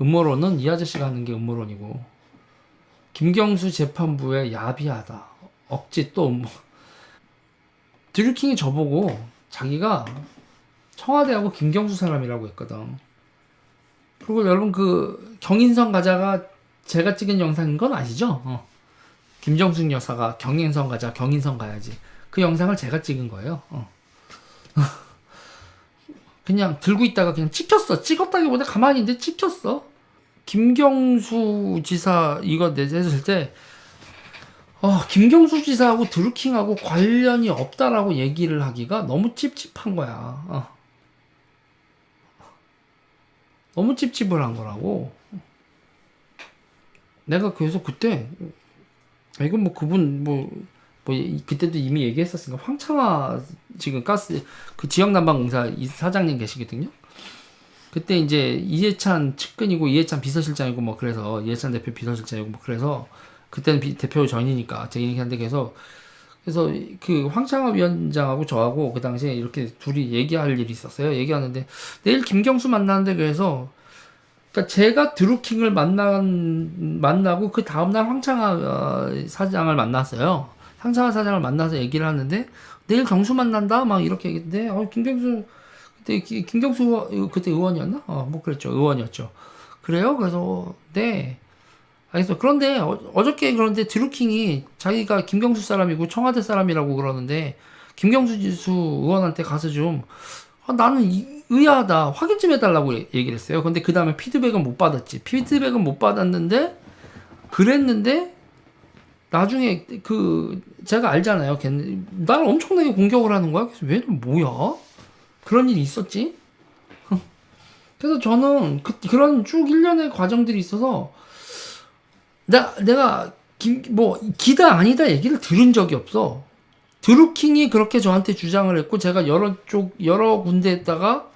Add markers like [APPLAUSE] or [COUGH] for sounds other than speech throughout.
음모론은 이 아저씨가 하는 게 음모론이고 김경수 재판부의 야비하다 억지 또 음모 드류킹이 저보고 자기가 청와대하고 김경수 사람이라고 했거든 그리고 여러분 그 경인선 가자가 제가 찍은 영상인 건 아시죠? 어. 김정숙 여사가 경인선 가자 경인선 가야지 그 영상을 제가 찍은 거예요 어. [LAUGHS] 그냥 들고 있다가 그냥 찍혔어. 찍었다기보다 가만히 있는데 찍혔어. 김경수 지사 이거 내했을 때, 어, 김경수 지사하고 드루킹하고 관련이 없다라고 얘기를 하기가 너무 찝찝한 거야. 어. 너무 찝찝을 한 거라고. 내가 그래서 그때, 아, 이건 뭐 그분 뭐, 뭐 이- 그때도 이미 얘기했었으니까 황창화 지금 가스 그 지역 난방 공사 이 사장님 계시거든요. 그때 이제 이해찬 측근이고 이해찬 비서실장이고 뭐 그래서 이해찬 대표 비서실장이고 뭐 그래서 그때는 비- 대표 전이니까 제가 얘기하는데 그래서 그래서 그 황창화 위원장하고 저하고 그 당시에 이렇게 둘이 얘기할 일이 있었어요. 얘기하는데 내일 김경수 만나는데 그래서 그러니까 제가 드루킹을 만난 만나고 그 다음 날 황창화 어, 사장을 만났어요. 황창화 사장을 만나서 얘기를 하는데 내일 경수 만난다 막 이렇게 얘기했는데 어, 김경수 그때 기- 김경수 의원- 그때 의원이었나? 어, 뭐 그랬죠. 의원이었죠. 그래요? 그래서 네. 알겠어. 그런데 어, 어저께 그런데 드루킹이 자기가 김경수 사람이고 청와대 사람이라고 그러는데 김경수 지수 의원한테 가서 좀 아, 나는 이- 의아하다 확인 좀 해달라고 얘- 얘기를 했어요. 근데 그 다음에 피드백은 못 받았지. 피드백은 못 받았는데 그랬는데 나중에 그 제가 알잖아요. 걔 나를 엄청나게 공격을 하는 거야. 그래서 왜 뭐야? 그런 일이 있었지? [LAUGHS] 그래서 저는 그, 그런 쭉 일련의 과정들이 있어서 나 내가 김, 뭐 기다 아니다 얘기를 들은 적이 없어. 드루킹이 그렇게 저한테 주장을 했고 제가 여러 쪽 여러 군데에다가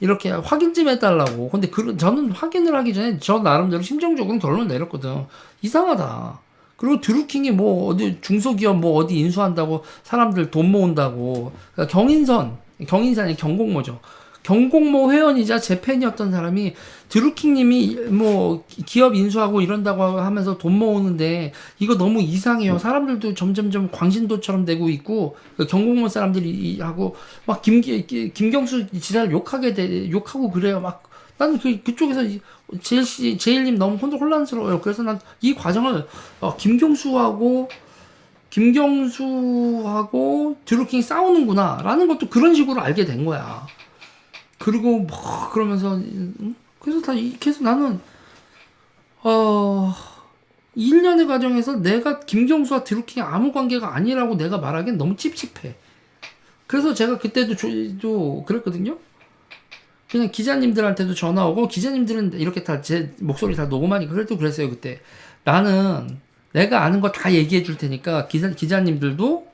이렇게 확인 좀 해달라고. 근데 그 저는 확인을 하기 전에 저 나름대로 심정적으로 결론을 내렸거든. 이상하다. 그리고 드루킹이 뭐 어디 중소기업 뭐 어디 인수한다고 사람들 돈 모은다고 그러니까 경인선 경인선이 경공모죠. 경공모 회원이자 제 팬이었던 사람이 드루킹님이 뭐 기업 인수하고 이런다고 하면서 돈 모으는데 이거 너무 이상해요. 사람들도 점점점 광신도처럼 되고 있고 그 경공모 사람들이 이- 하고 막 김, 김경수 지사를 욕하게 돼 욕하고 그래요. 막 나는 그 그쪽에서 이- 제일 씨 제일님 너무 혼란스러워요. 그래서 난 이 과정을 어, 김경수하고 김경수하고 드루킹이 싸우는구나 라는 것도 그런 식으로 알게 된 거야. 그리고 뭐 그러면서 음, 그래서 다 이- 계속 나는 어 1년의 과정에서 내가 김경수와 드루킹이 아무 관계가 아니라고 내가 말하기엔 너무 찝찝해. 그래서 제가 그때도 조, 도 그랬거든요. 그냥 기자님들한테도 전화 오고 기자님들은 이렇게 다 제 목소리 다 녹음하니까 그래도 그랬어요 그때. 나는 내가 아는 거 다 얘기해 줄 테니까 기자 기자님들도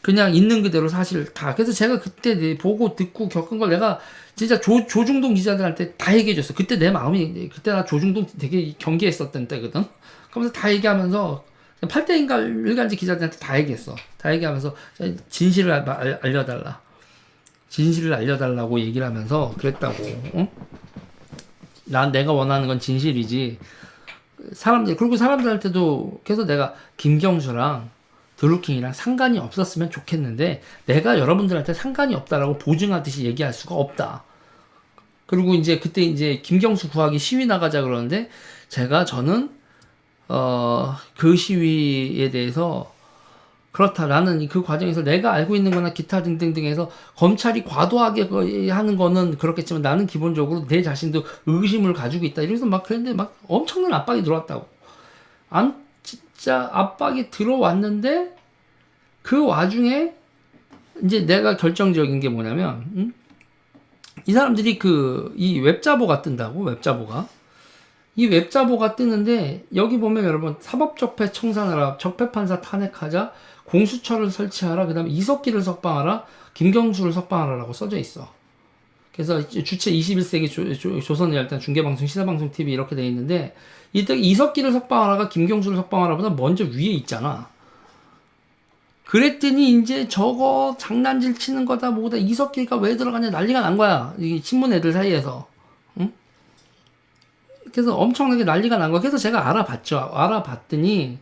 그냥 있는 그대로 사실 다. 그래서 제가 그때 내 보고 듣고 겪은 걸 내가 진짜 조, 조중동 기자들한테 다 얘기해 줬어. 그때 내 마음이 그때 나 조중동 되게 경계했었던 때거든. 그러면서 다 얘기하면서 8대인가 일간지 기자들한테 다 얘기했어. 다 얘기하면서 진실을 알려달라 진실을 알려달라고 얘기를 하면서 그랬다고. 응? 난 내가 원하는 건 진실이지. 사람들 그리고 사람들한테도 계속 내가 김경수랑 드루킹이랑 상관이 없었으면 좋겠는데 내가 여러분들한테 상관이 없다라고 보증하듯이 얘기할 수가 없다. 그리고 이제 그때 이제 김경수 구하기 시위 나가자 그러는데 제가 저는 어 그 시위에 대해서 그렇다. 나는 그 과정에서 내가 알고 있는 거나 기타 등등등에서 검찰이 과도하게 그 하는 거는 그렇겠지만 나는 기본적으로 내 자신도 의심을 가지고 있다. 이래서 막 그랬는데 막 엄청난 압박이 들어왔다고. 안, 진짜 압박이 들어왔는데 그 와중에 이제 내가 결정적인 게 뭐냐면, 음? 이 사람들이 그, 이 웹자보가 뜬다고, 웹자보가. 이 웹자보가 뜨는데 여기 보면 여러분 사법적폐 청산하라 적폐판사 탄핵하자 공수처를 설치하라 그 다음에 이석기를 석방하라 김경수를 석방하라라고 써져 있어. 그래서 주체 21세기 조, 조, 조선의 일단 중계방송 시사방송 TV 이렇게 돼 있는데 이때 이석기를 석방하라가 김경수를 석방하라보다 먼저 위에 있잖아. 그랬더니 이제 저거 장난질 치는 거다 뭐다 이석기가 왜 들어가냐 난리가 난 거야. 이 신문 애들 사이에서. 그래서 엄청나게 난리가 난 거야. 그래서 제가 알아봤죠. 알아봤더니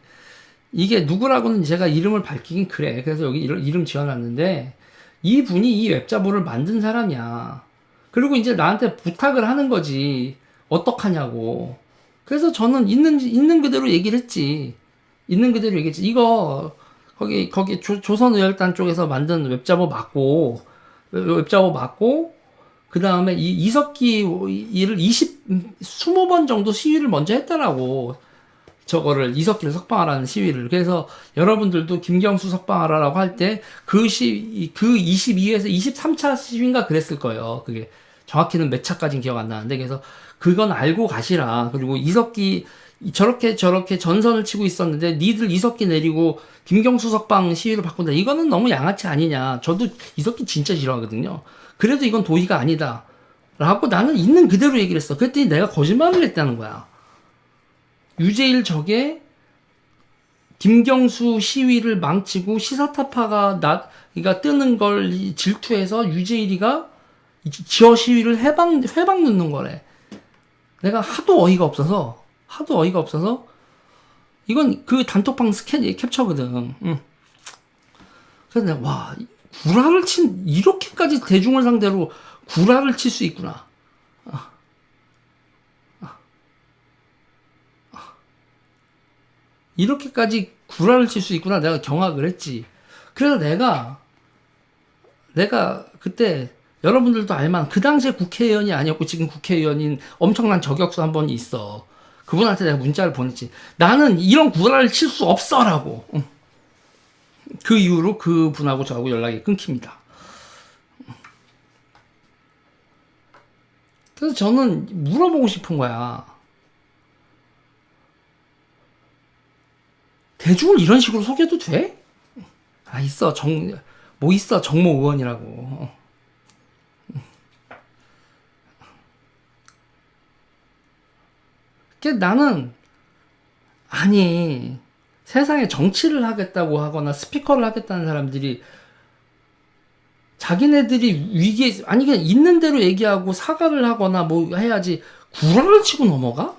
이게 누구라고는 제가 이름을 밝히긴 그래. 그래서 여기 이름, 지어놨는데 이 분이 이 웹자보를 만든 사람이야. 그리고 이제 나한테 부탁을 하는 거지. 어떡하냐고. 그래서 저는 있는, 있는 그대로 얘기를 했지. 있는 그대로 얘기했지. 이거, 거기, 거기 조, 조선의열단 쪽에서 만든 웹자보 맞고, 웹자보 맞고, 그 다음에 이 이석기 일을 20, 20번 정도 시위를 먼저 했다라고. 저거를 이석기를 석방하라는 시위를. 그래서 여러분들도 김경수 석방하라라고 할 때 그 시, 그 22에서 23차 시위인가 그랬을 거예요. 그게 정확히는 몇 차까지는 기억 안 나는데. 그래서 그건 알고 가시라. 그리고 이석기 저렇게 저렇게 전선을 치고 있었는데 니들 이석기 내리고 김경수 석방 시위를 바꾼다. 이거는 너무 양아치 아니냐. 저도 이석기 진짜 싫어하거든요. 그래도 이건 도의가 아니다. 라고 나는 있는 그대로 얘기를 했어. 그랬더니 내가 거짓말을 했다는 거야. 유재일 적에 김경수 시위를 망치고 시사타파가 나, 그러니까 뜨는 걸 질투해서 유재일이가 지어 시위를 해방, 회방 넣는 거래. 내가 하도 어이가 없어서, 하도 어이가 없어서, 이건 그 단톡방 스캔, 캡처거든. 응. 그래서 내가, 와, 구라를 친, 이렇게까지 대중을 상대로 구라를 칠 수 있구나. 이렇게까지 구라를 칠 수 있구나 내가 경악을 했지. 그래서 내가 내가 그때 여러분들도 알만 그 당시에 국회의원이 아니었고 지금 국회의원인 엄청난 저격수 한번 있어. 그분한테 내가 문자를 보냈지. 나는 이런 구라를 칠 수 없어 라고. 그 이후로 그 분하고 저하고 연락이 끊깁니다. 그래서 저는 물어보고 싶은 거야. 대중을 이런 식으로 속여도 돼? 아 있어 정 뭐 있어 정모 의원이라고. 그 나는 아니 세상에 정치를 하겠다고 하거나 스피커를 하겠다는 사람들이 자기네들이 위기에 아니 그냥 있는 대로 얘기하고 사과를 하거나 뭐 해야지 구라를 치고 넘어가?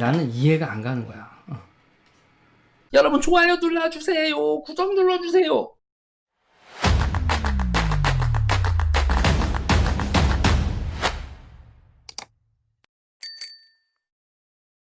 나는 이해가 안 가는 거야. 어. 여러분 좋아요 눌러주세요. 구독 눌러주세요.